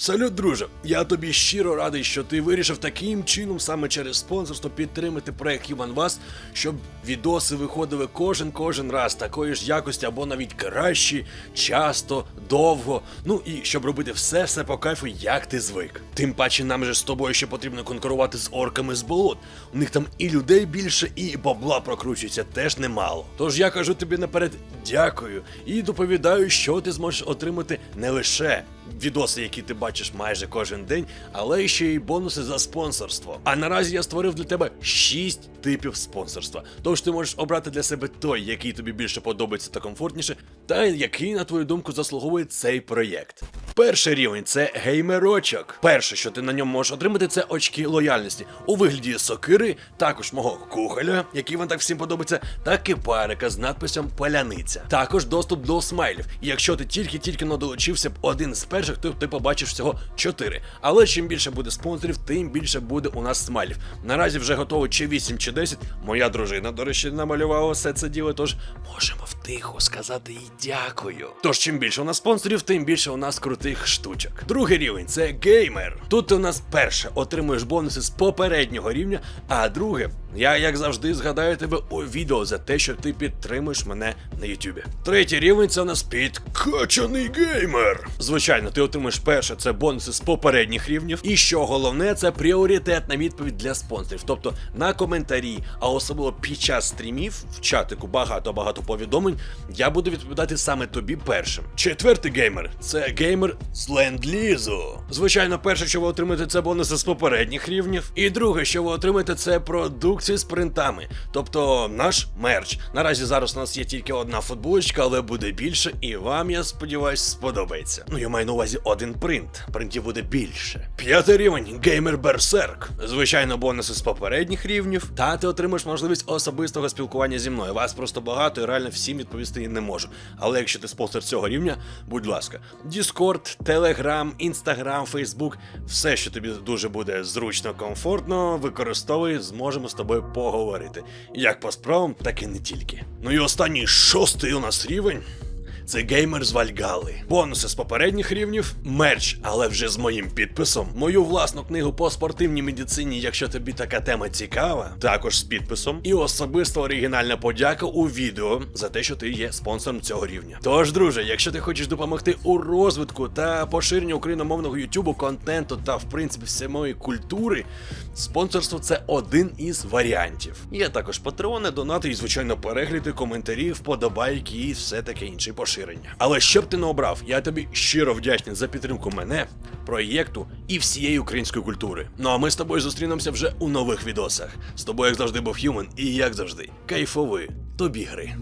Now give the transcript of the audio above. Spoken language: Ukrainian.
Салют, друже. Я тобі щиро радий, що ти вирішив таким чином саме через спонсорство підтримати проект Human Was, щоб відоси виходили кожен кожен раз такої ж якості або навіть кращі, часто, довго. Ну і щоб робити все все по кайфу, як ти звик. Тим паче нам же з тобою ще потрібно конкурувати з орками з болот. У них там і людей більше, і бабла прокручується теж немало. Тож я кажу тобі наперед дякую і доповідаю, що ти зможеш отримати не лише відоси, які ти бачиш майже кожен день, але ще й бонуси за спонсорство. А наразі я створив для тебе 6 типів спонсорства. Тож ти можеш обрати для себе той, який тобі більше подобається та комфортніше, та який, на твою думку, заслуговує цей проєкт. Перший рівень це геймерочок. Перше, що ти на ньому можеш отримати, це очки лояльності у вигляді сокири, також мого кухоля, який вам так всім подобається, та кипарика з надписом Паляниця. Також доступ до смайлів. І якщо ти тільки-тільки но долучився б один з перших, то ти побачиш всього 4. Але чим більше буде спонсорів, тим більше буде у нас смайлів. Наразі вже готово чи 8, чи 10. Моя дружина, до речі, намалювала все це діло, тож можемо втихо сказати їй дякую. Тож чим більше у нас спонсорів, тим більше у нас крутих штучок. Другий рівень це геймер. Тут ти у нас перше отримуєш бонуси з попереднього рівня, а друге, я як завжди згадаю тебе у відео за те, що ти підтримуєш мене на Ютубі. Третій рівень це у нас підкачаний геймер. Звичайно, ти отримаєш перше це бонуси з попередніх рівнів. І що головне, це пріоритетна відповідь для спонсорів. Тобто на коментарі, а особливо під час стрімів в чатику багато-багато повідомлень. Я буду відповідати саме тобі першим. Четвертий геймер це геймер з ленд-лізу. Звичайно, перше, що ви отримаєте, це бонуси з попередніх рівнів. І друге, що ви отримаєте, це продукції з принтами. Тобто наш мерч. Наразі зараз у нас є тільки одна футболочка, але буде більше, і вам, я сподіваюсь, сподобається. Ну, я маю на увазі один принт. Принтів буде більше. П'ятий рівень геймер Берсерк. Звичайно, бонуси з попередніх рівнів. Та ти отримаєш можливість особистого спілкування зі мною. Вас просто багато і реально всім відповісти не можу. Але якщо ти спонсор цього рівня, будь ласка, Discord, Telegram, Instagram, Facebook, все, що тобі дуже буде зручно, комфортно, використовуй, зможемо з тобою поговорити. Як по справам, так і не тільки. Ну і останній шостий у нас рівень. Це геймер з Вальгали. Бонуси з попередніх рівнів, мерч, але вже з моїм підписом. Мою власну книгу по спортивній медицині, якщо тобі така тема цікава, також з підписом. І особисто оригінальна подяка у відео за те, що ти є спонсором цього рівня. Тож, друже, якщо ти хочеш допомогти у розвитку та поширенню україномовного ютубу контенту та в принципі самої культури, спонсорство це один із варіантів. Є також патреони, донати і, звичайно, перегляди, коментарі, вподобайки і все таке інше поширення. Але що б ти не обрав, я тобі щиро вдячний за підтримку мене, проєкту і всієї української культури. Ну а ми з тобою зустрінемося вже у нових відосах. З тобою, як завжди, був Human і як завжди, кайфови тобі гри.